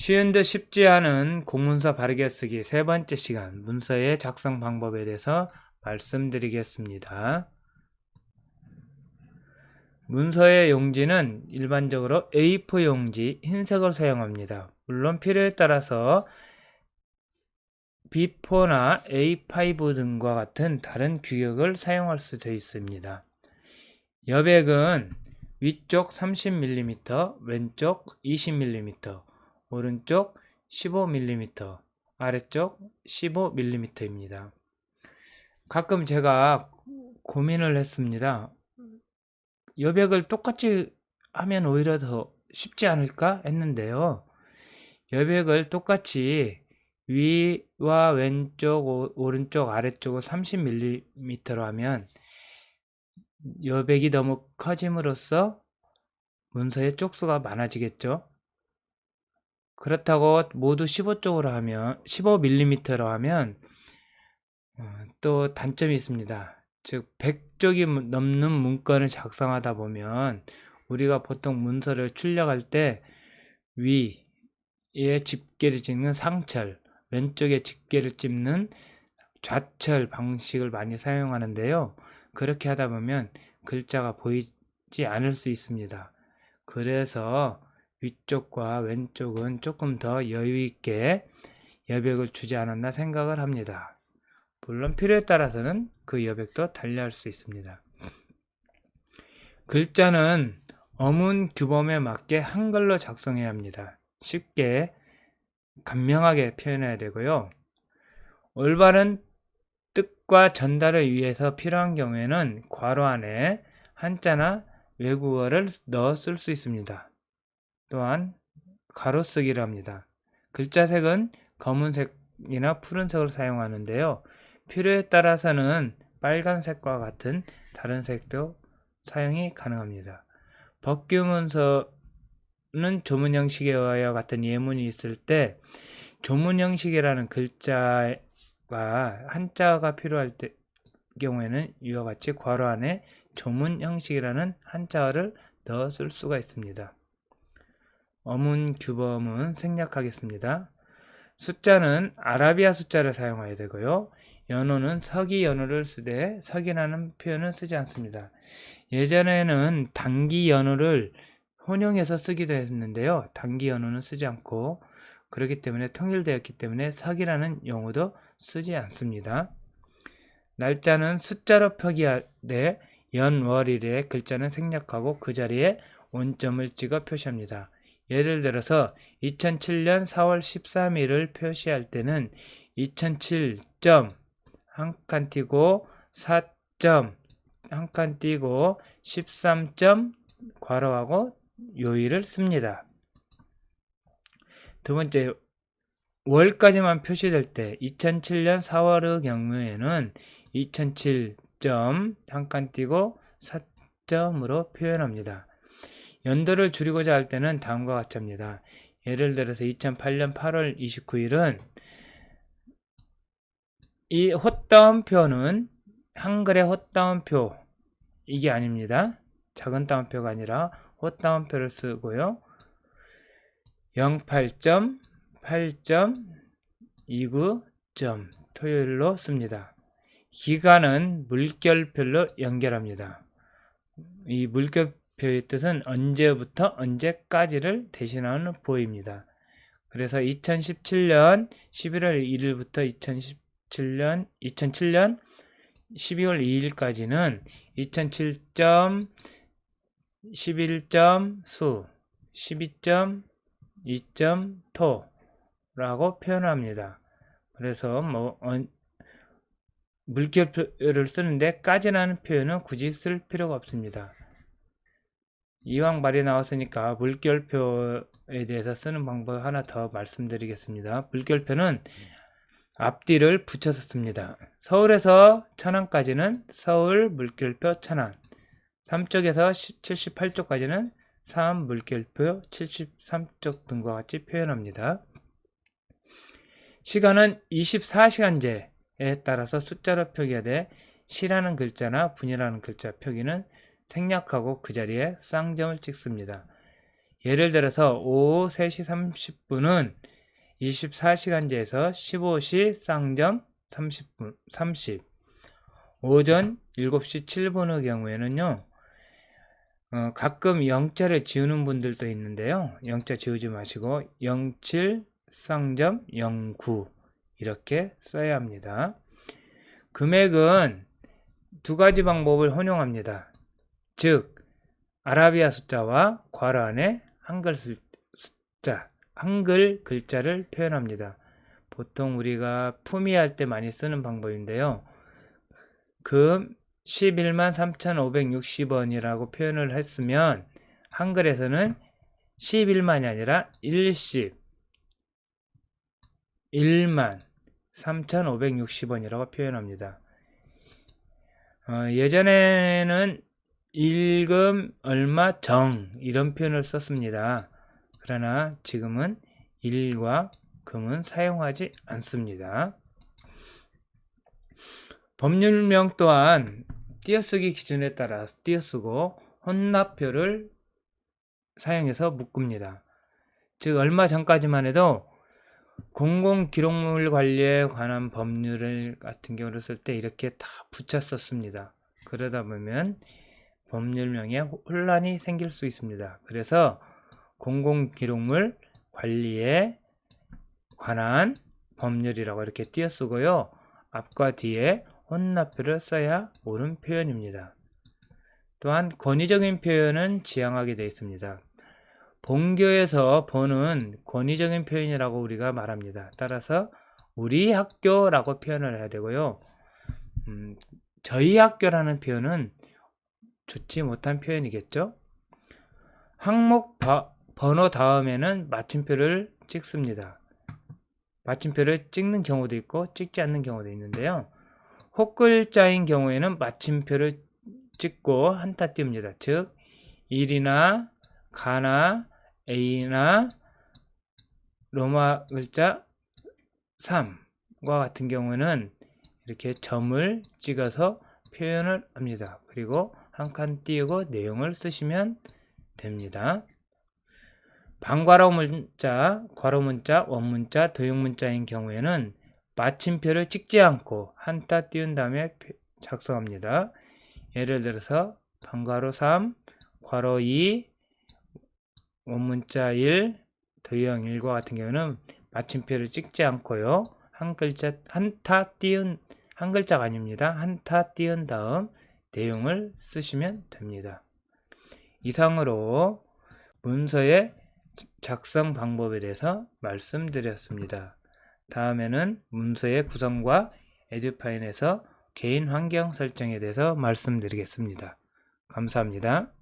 쉬운 듯 쉽지 않은 공문서 바르게 쓰기 세 번째 시간 문서의 작성 방법에 대해서 말씀드리겠습니다. 문서의 용지는 일반적으로 A4 용지 흰색을 사용합니다. 물론 필요에 따라서 B4나 A5 등과 같은 다른 규격을 사용할 수도 있습니다. 여백은 위쪽 30mm, 왼쪽 20mm, 오른쪽 15mm, 아래쪽 15mm입니다. 가끔 제가 고민을 했습니다. 여백을 똑같이 하면 오히려 더 쉽지 않을까 했는데요. 여백을 똑같이 위와 왼쪽, 오- 오른쪽, 아래쪽을 30mm로 하면 여백이 너무 커짐으로써 문서의 쪽수가 많아지겠죠. 그렇다고 모두 15쪽으로 하면 15mm로 하면 어, 또 단점이 있습니다. 즉 100쪽이 넘는 문건을 작성하다 보면 우리가 보통 문서를 출력할 때 위에 집게를 찍는 상철, 왼쪽에 집게를 찝는 좌철 방식을 많이 사용하는데요. 그렇게 하다 보면 글자가 보이지 않을 수 있습니다. 그래서 위쪽과 왼쪽은 조금 더 여유 있게 여백을 주지 않았나 생각을 합니다. 물론 필요에 따라서는 그 여백도 달리할 수 있습니다. 글자는 어문 규범에 맞게 한글로 작성해야 합니다. 쉽게 간명하게 표현해야 되고요. 올바른 뜻과 전달을 위해서 필요한 경우에는 괄호 안에 한자나 외국어를 넣어 쓸 수 있습니다. 또한 가로쓰기를 합니다. 글자색은 검은색이나 푸른색을 사용하는데요. 필요에 따라서는 빨간색과 같은 다른 색도 사용이 가능합니다. 법규문서는 조문 형식이와 같은 예문이 있을 때 조문 형식이라는 글자가 한자가 필요할 때 경우에는 이와 같이 괄호 안에 조문 형식이라는 한자어를 넣어 쓸 수가 있습니다. 어문 규범은 생략하겠습니다. 숫자는 아라비아 숫자를 사용해야 되고요. 연호는 서기 연호를 쓰되 서기라는 표현은 쓰지 않습니다. 예전에는 단기 연호를 혼용해서 쓰기도 했는데요. 단기 연호는 쓰지 않고 그렇기 때문에 통일되었기 때문에 서기라는 용어도 쓰지 않습니다. 날짜는 숫자로 표기하되 연월일의 글자는 생략하고 그 자리에 원점을 찍어 표시합니다. 예를 들어서 2007년 4월 13일을 표시할 때는 2007점 한칸 띄고 4점 한칸 띄고 13점 괄호하고 요일을 씁니다. 두 번째 월까지만 표시될 때 2007년 4월의 경우에는 2007점 한칸 띄고 4점으로 표현합니다. 연도를 줄이고자 할 때는 다음과 같이 합니다. 예를 들어서 2008년 8월 29일은 이 헛다운표는 한글의 헛다운표 이게 아닙니다. 작은 따옴표가 아니라 헛다운표를 쓰고요. 08점, 8점, 29점 토요일로 씁니다. 기간은 물결별로 연결합니다. 이 물결 표의 뜻은 언제부터 언제까지를 대신하는 보입니다. 그래서 2017년 11월 1일부터 2017년 2007년 12월 2일까지는 2007점 11점 수 12점 2점 토라고 표현합니다. 그래서 뭐 어, 물결표를 쓰는데 까지라는 표현은 굳이 쓸 필요가 없습니다. 이왕 말이 나왔으니까 물결표에 대해서 쓰는 방법 하나 더 말씀드리겠습니다. 물결표는 앞뒤를 붙여서 씁니다. 서울에서 천안까지는 서울 물결표 천안, 삼쪽에서 78쪽까지는 삼 물결표 73쪽 등과 같이 표현합니다. 시간은 24시간제에 따라서 숫자로 표기하되 시라는 글자나 분이라는 글자 표기는 생략하고 그 자리에 쌍점을 찍습니다. 예를 들어서 오후 3시 30분은 24시간제에서 15시 쌍점 30분 30 오전 7시 7분의 경우에는요. 어, 가끔 영자를 지우는 분들도 있는데요. 영자 지우지 마시고 07 쌍점 09 이렇게 써야 합니다. 금액은 두 가지 방법을 혼용합니다. 즉 아라비아 숫자와 안에 한글 숫자, 한글 글자를 표현합니다. 보통 우리가 품위할 때 많이 쓰는 방법인데요. 금 11만 3,560원이라고 표현을 했으면 한글에서는 11만이 아니라 일십 1만 3,560원이라고 표현합니다. 어, 예전에는 일금 얼마 정 이런 표현을 썼습니다. 그러나 지금은 일과 금은 사용하지 않습니다. 법률명 또한 띄어쓰기 기준에 따라 띄어쓰고 혼납표를 사용해서 묶습니다. 즉 얼마 전까지만 해도 공공기록물 관리에 관한 법률 같은 경우를 쓸 때 이렇게 다 붙였었습니다. 그러다 보면 법률명에 혼란이 생길 수 있습니다. 그래서 공공기록물 관리에 관한 법률이라고 이렇게 띄어쓰고요. 앞과 뒤에 혼납표를 써야 옳은 표현입니다. 또한 권위적인 표현은 지양하게 되어 있습니다. 본교에서 본은 권위적인 표현이라고 우리가 말합니다. 따라서 우리 학교라고 표현을 해야 되고요. 음, 저희 학교라는 표현은 좋지 못한 표현이겠죠. 항목 바, 번호 다음에는 마침표를 찍습니다. 마침표를 찍는 경우도 있고 찍지 않는 경우도 있는데요. 혹글자인 경우에는 마침표를 찍고 한타 띄웁니다. 즉 1이나 가나 A나 로마 글자 3과 같은 경우는 이렇게 점을 찍어서 표현을 합니다. 그리고 한 칸 띄우고 내용을 쓰시면 됩니다. 반괄호 문자, 괄호 문자, 원문자, 도형 문자인 경우에는 마침표를 찍지 않고 한타 띄운 다음에 작성합니다. 예를 들어서 반괄호 3, 괄호 2, 원문자 1, 도형 1과 같은 경우는 마침표를 찍지 않고요. 한 글자 한타 띄운 한 글자가 아닙니다. 한타 띄운 다음 내용을 쓰시면 됩니다. 이상으로 문서의 작성 방법에 대해서 말씀드렸습니다. 다음에는 문서의 구성과 에듀파인에서 개인 환경 설정에 대해서 말씀드리겠습니다. 감사합니다.